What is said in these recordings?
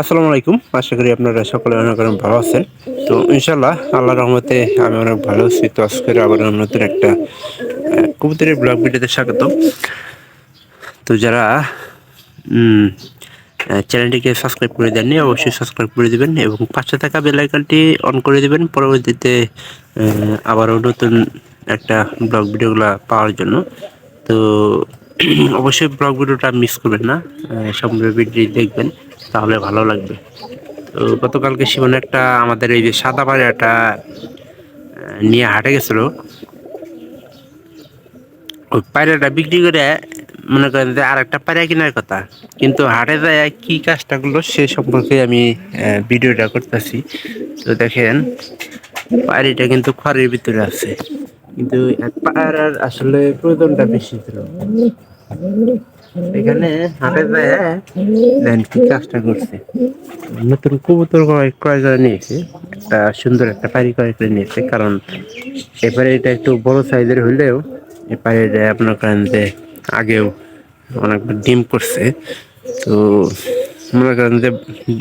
আসসালামু আলাইকুম। আশা করি আপনারা সকলে অনেক অনেক ভালো আছেন। তো ইনশাল্লাহ আল্লাহ রহমতে আমি অনেক ভালো আছি। তো আজকের আবার নতুন একটা কবুতরের ব্লগ ভিডিওতে স্বাগত তো যারা চ্যানেলটিকে সাবস্ক্রাইব করে দেননি, অবশ্যই সাবস্ক্রাইব করে দেবেন এবং পাশে থাকা বেল আইকনটি অন করে দেবেন পরবর্তীতে আবারও নতুন একটা ব্লগ ভিডিওগুলো পাওয়ার জন্য। তো অবশ্যই ব্লগ ভিডিওটা মিস করবেন না। সম্পূর্ণ ভিডিও দেখবেন। তাহলে ভালো লাগবে। তো গতকালকে শিবন একটা আমাদের এই যে সাদা পায়রাটা নিয়ে হাটে গেছিল। ওই পায়রাটা বিক্রি করে মনে করেন যে আর একটা পায়রা কেনার কথা। কিন্তু হাটে যায় কি কাজটা করল সে সম্পর্কে আমি ভিডিওটা করতেছি। তো দেখেন, পায়রাটা কিন্তু খড়ের ভিতরে আছে। কিন্তু পায়রার আসলে প্রয়োজনটা বেশি ছিল। এখানে হাটে যায় দেন কাজটা করছে। নতুন কবুতর ক্রয় করে নিয়েছে। একটা সুন্দর একটা পায়রি ক্রয় করে নিয়েছে, কারণ এবারে এটা একটু বড় সাইজের হইলেও এবারে এটা আপনার কারণ যে আগেও অনেকবার ডিম করছে। তো মনে করেন যে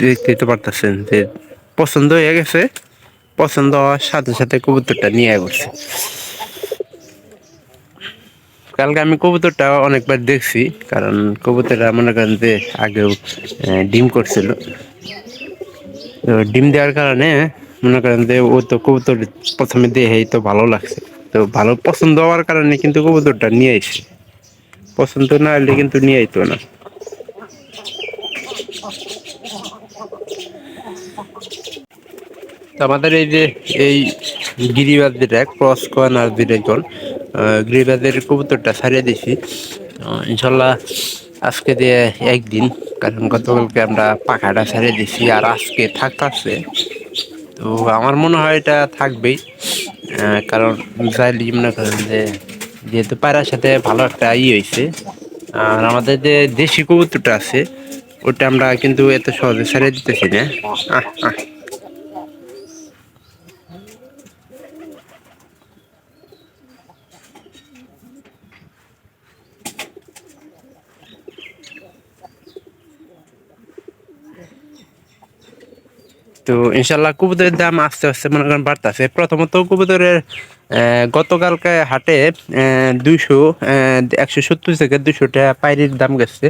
দেখতেই তো পারতেছেন যে পছন্দ হয়ে গেছে, পছন্দ হওয়ার সাথে সাথে কবুতরটা নিয়ে করছে। কালকে আমি কবুতরটা অনেকবার দেখছি, কারণ কবুতরটা মনে করেন যে আগেও ডিম করছিল। তো ডিম দেওয়ার কারণে মনে করেন যে ও তো কবুতর প্রথমে দেখেই তো ভালো লাগছে। তো ভালো পছন্দ হওয়ার কারণে কিন্তু কবুতরটা নিয়ে আইসে পছন্দ না হলে কিন্তু নিয়ে আইতো না। আমাদের এই যে, এই গিরিবাজ যেটা ক্রস কয়েন আর যেটা গিরিবাজের কবুতরটা ছাড়িয়ে দিছি। ইনশাল্লাহ আজকে দিয়ে একদিন, কারণ গতকালকে আমরা পাখাটা ছাড়িয়ে দিছি আর আজকে থাকতেছে। তো আমার মনে হয় এটা থাকবেই কারণ চাইলে মনে করেন যে যেহেতু পায়রার সাথে ভালো একটা ই হয়েছে আর আমাদের যে দেশি কবুতরটা আছে, ওটা আমরা কিন্তু এত সহজে ছাড়িয়ে দিতেছি না। তো ইনশাল্লাহ কবুতরের দাম আস্তে আস্তে মনে করেন বাড়তেছে। প্রথমত কবুতরের আহ, গতকালকে হাটে দুইশো একশো সত্তর থেকে দুশো টাকা পায়রির দাম গেছে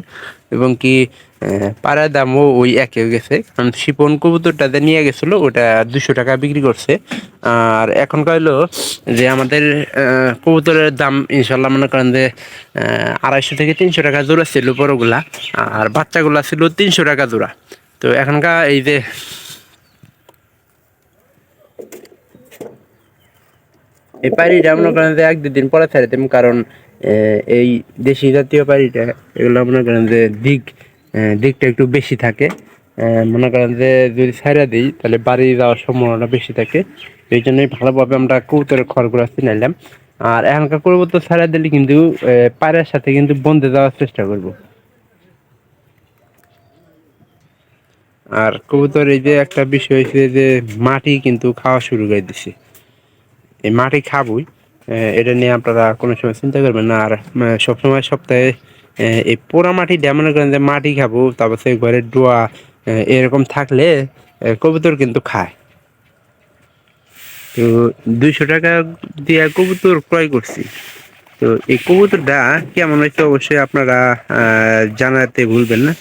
এবং কি পাড়ার দামও ওই একে গেছে। কারণ শিপন কবুতরটা যে নিয়ে গেছিল ওটা দুশো টাকা বিক্রি করছে। আর এখন হলো যে আমাদের কবুতরের দাম ইনশাল্লাহ মনে করেন যে আড়াইশো থেকে তিনশো টাকা জোড়া ছিল বড়গুলা আর বাচ্চাগুলা ছিল তিনশো টাকা জোড়া। তো এখনকার এই যে এই পাড়িটা মনে করেন যে এক দুদিন পরে ছেড়ে দিম কারণ এই দেশি জাতীয় পাড়িটা, এগুলো মনে করেন যে দিক দিকটা একটু বেশি থাকে। মনে করেন যে যদি ছাইড়া দিই, তাহলে বাড়ি যাওয়ার সম্ভাবনা বেশি থাকে। এই জন্যই ভালোভাবে আমরা কবুতরের খড়গুলো চিনাইলাম আর এখনকার তো ছাড়া দিলে কিন্তু পাড়ের সাথে কিন্তু বন্ধে যাওয়ার চেষ্টা করব। আর কবুতর এই যে একটা বিষয় হয়েছে যে মাটি কিন্তু খাওয়া শুরু করে দিছে। এই মাটি খাবই এটা নিয়ে আপনারা কোনো সময় চিন্তা করবেন না। আর সবসময় সপ্তাহে এই পোড়া মাটি দিয়ে মনে করেন যে মাটি খাব, তারপর সেই ঘরের ডোয়া এরকম থাকলে কবুতর কিন্তু খায়। তো দুইশো টাকা দিয়ে কবুতর ক্রয় করছি। তো এই কবুতরটা কেমন হয়েছে অবশ্যই আপনারা জানাতে ভুলবেন না।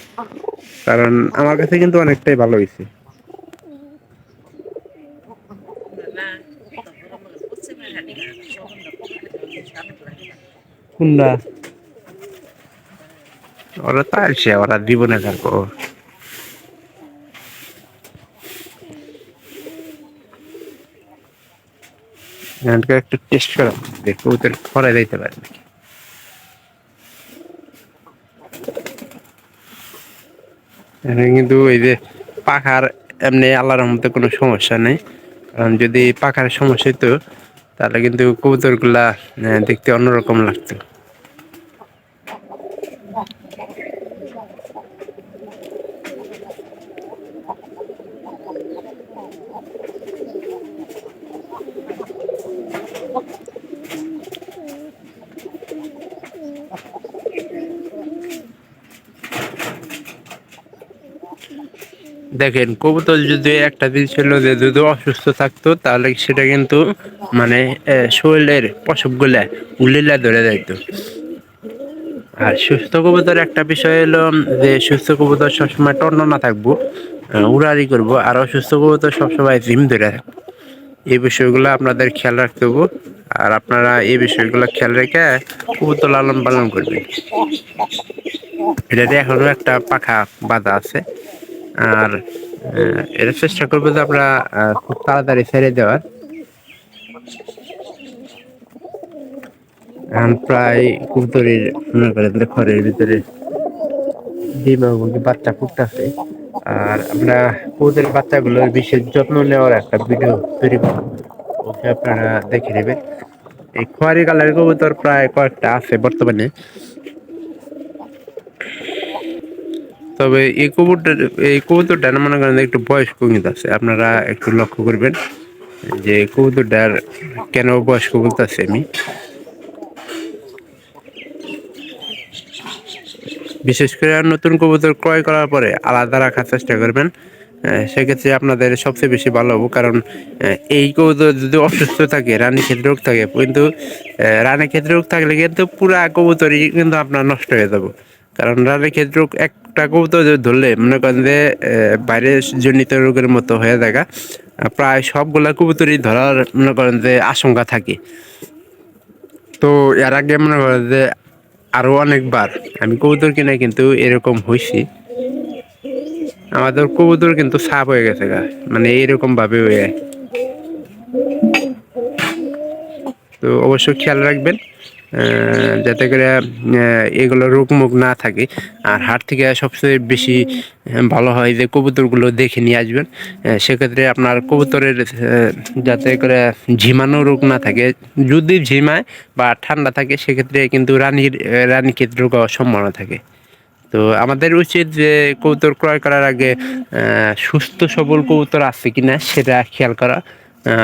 কারণ আমার কাছে কিন্তু অনেকটাই ভালো হয়েছে। কোনটা ওরা তো আসছে ওরা দিব না থাকো একটু টেস্ট করা দেখো ওদের খরা দিতে পারে নাকি। কিন্তু এই যে পাখার এমনি আল্লাহর মধ্যে কোনো সমস্যা নেই। কারণ যদি পাখার সমস্যা হইতো, তাহলে কিন্তু কবুতরগুলা দেখতে অন্যরকম লাগতো। দেখেন, কবুতর যদি একটা দিন ছিল যে যদি অসুস্থ থাকতো, তাহলে সেটা কিন্তু মানে শরীরের পশমগুলা উলিলা ধরে যাইতো। আর সুস্থ কবুতর একটা বিষয় হলো যে, সুস্থ কবুতর সবসময় টন্ননা থাকব উড়ারি করব, আর অসুস্থ কবুতর সবসময় জিম ধরে থাকব। এই বিষয়গুলো আপনাদের খেয়াল রাখতে হবে, আর আপনারা এই বিষয়গুলো খেয়াল রেখে কবুতর লালন পালন করবেন। এটাতে এখনও একটা পাখা বাঁধা আছে। আর এটা চেষ্টা করব যে আমরা খুব তাড়াতাড়ি ছেড়ে দেওয়ার। প্রায় মনে করেন ঘরের ভিতরে বাচ্চা ফুটতেছে। আর আমরা কবুতরের বাচ্চাগুলোর বিশেষ যত্ন নেওয়ার একটা ভিডিও তৈরি ওকে আপনারা দেখে নেবেন। এই খোয়ারি কালারের কবুতর প্রায় কয়েকটা আছে বর্তমানে। তবে এই কবুতর, এই কবুতরটা মনে করেন একটু বয়স্ক কিন্তু আছে। আপনারা একটু লক্ষ্য করবেন যে কবুতরটার কেন বয়স্ক বলতেছি আমি। বিশেষ করে নতুন কবুতর ক্রয় করার পরে আলাদা রাখার চেষ্টা করবেন। সেক্ষেত্রে আপনাদের সবচেয়ে বেশি ভালো হবে, কারণ এই কবুতর যদি অসুস্থ থাকে, রানী ক্ষেত্রে রোগ থাকে, কিন্তু রানী ক্ষেত্রে রোগ থাকলে কিন্তু পুরা কবুতরই কিন্তু আপনার নষ্ট হয়ে যাবে। কারণ রানী ক্ষেত্র একটা কবুতর ধরলে, মনে করেন যে বাইরে জনিত রোগের মতো হয়ে থাকা, প্রায় সবগুলা কবুতরই ধরার, মনে করেন যে, আশঙ্কা থাকে। তো এর আগে মনে করেন যে, আরও অনেকবার আমি কবুতর কিনে কিন্তু এরকম হয়েছি আমাদের কবুতর কিন্তু সাপ হয়ে গেছে গা মানে এরকম ভাবে হয়ে তো অবশ্যই খেয়াল রাখবেন যাতে করে এগুলো রোগ মুখ না থাকে। আর হাট থেকে সবচেয়ে বেশি ভালো হয় যে কবুতরগুলো দেখে নিয়ে আসবেন। সেক্ষেত্রে আপনার কবুতরের যাতে করে ঝিমানো রোগ না থাকে। যদি ঝিমায় বা ঠান্ডা থাকে, সেক্ষেত্রে কিন্তু রানীর রানী ক্ষেত্রে সম্ভাবনা থাকে। তো আমাদের উচিত যে কবুতর ক্রয় করার আগে সুস্থ সবল কবুতর আছে কি না সেটা খেয়াল করা।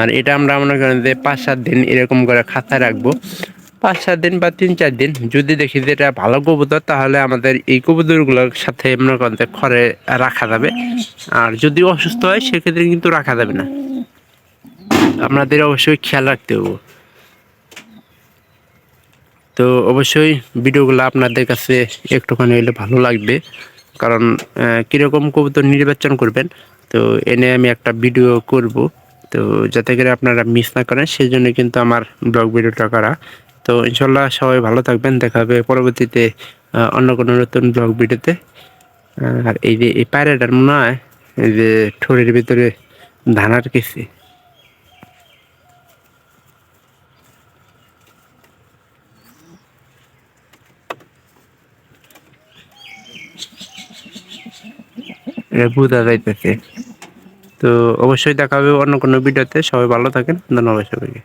আর এটা আমরা মনে করেন যে পাঁচ সাত দিন এরকম করে খাতায় রাখব। পাঁচ, সাত দিন বা তিন, চার দিন যদি দেখি যে এটা ভালো কবুতর, তাহলে আমাদের এই কবুতরগুলোর সাথে মনে করেন রাখা যাবে। আর যদি অসুস্থ হয়, সেক্ষেত্রে কিন্তু রাখা যাবে না। আপনাদের অবশ্যই খেয়াল রাখতে হবে। তো অবশ্যই ভিডিওগুলো আপনাদের কাছে একটুখানি হলে ভালো লাগবে। কারণ কীরকম কবুতর নির্বাচন করবেন, তো এনে আমি একটা ভিডিও করব। তো যাতে করে আপনারা মিস না করেন সেই জন্য কিন্তু আমার ব্লগ ভিডিওটা করা। তো ইনশাল্লাহ সবাই ভালো থাকবেন, দেখা হবে পরবর্তীতে অন্য কোনো নতুন ব্লগ ভিডিওতে। আর এই যে এই পায়রাটার মনে হয়, এই যে ঠোঁটের ভিতরে ধানার কিছু বোঝা যাইতেছে। তো অবশ্যই দেখা হবে অন্য কোনো ভিডিওতে। সবাই ভালো থাকেন, ধন্যবাদ সবাইকে।